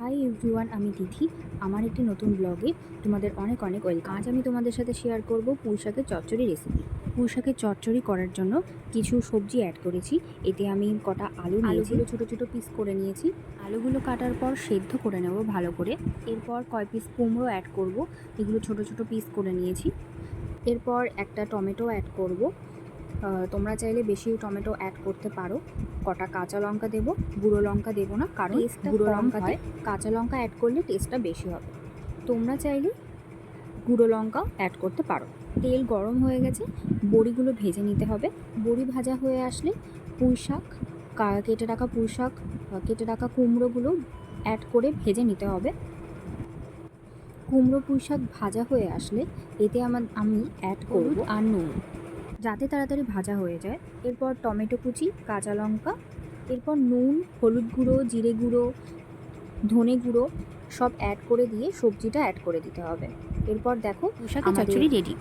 Hi everyone আমি তিথি। আমার একটি নতুন ব্লগে তোমাদের অনেক অনেক ওয়েলকাম আজ আমি তোমাদের সাথে শেয়ার করব পুঁই শাকের চচ্চড়ি রেসিপি পুঁই শাকের চচ্চড়ি করার জন্য কিছু সবজি অ্যাড করেছি। এতে আমি কটা আলু আলুগুলো ছোটো ছোটো পিস করে নিয়েছি। আলুগুলো কাটার পর সেদ্ধ করে নেব ভালো করে। এরপর কয় পিস কুমড়ো অ্যাড করব। এগুলো ছোটো ছোটো পিস করে নিয়েছি। এরপর একটা টমেটো অ্যাড করব। তোমরা চাইলে বেশি টমেটো অ্যাড করতে পারো। কটা কাঁচা লঙ্কা দেবো গুঁড়ো লঙ্কা দেবো না কারণ গুঁড়ো লঙ্কাতে কাঁচা লঙ্কা অ্যাড করলে টেস্টটা বেশি হবে। তোমরা চাইলে গুঁড়ো লঙ্কা অ্যাড করতে পারো। তেল গরম হয়ে গেছে বড়িগুলো ভেজে নিতে হবে। বড়ি ভাজা হয়ে আসলে পুঁই শাক কেটে রাখা পুঁই শাক কেটে রাখা কুমড়োগুলো অ্যাড করে ভেজে নিতে হবে। কুমড়ো পুঁই শাক ভাজা হয়ে আসলে এতে আমার আমি অ্যাড করব আর নুন। যাতে তাড়াতাড়ি ভাজা হয়ে যায়। এরপর টমেটো কুচি কাঁচা লঙ্কা এরপর নুন হলুদ গুঁড়ো জিরে গুঁড়ো ধনে গুঁড়ো সব অ্যাড করে দিয়ে সবজিটা অ্যাড করে দিতে হবে। এরপর দেখো চচ্চড়ি রেডি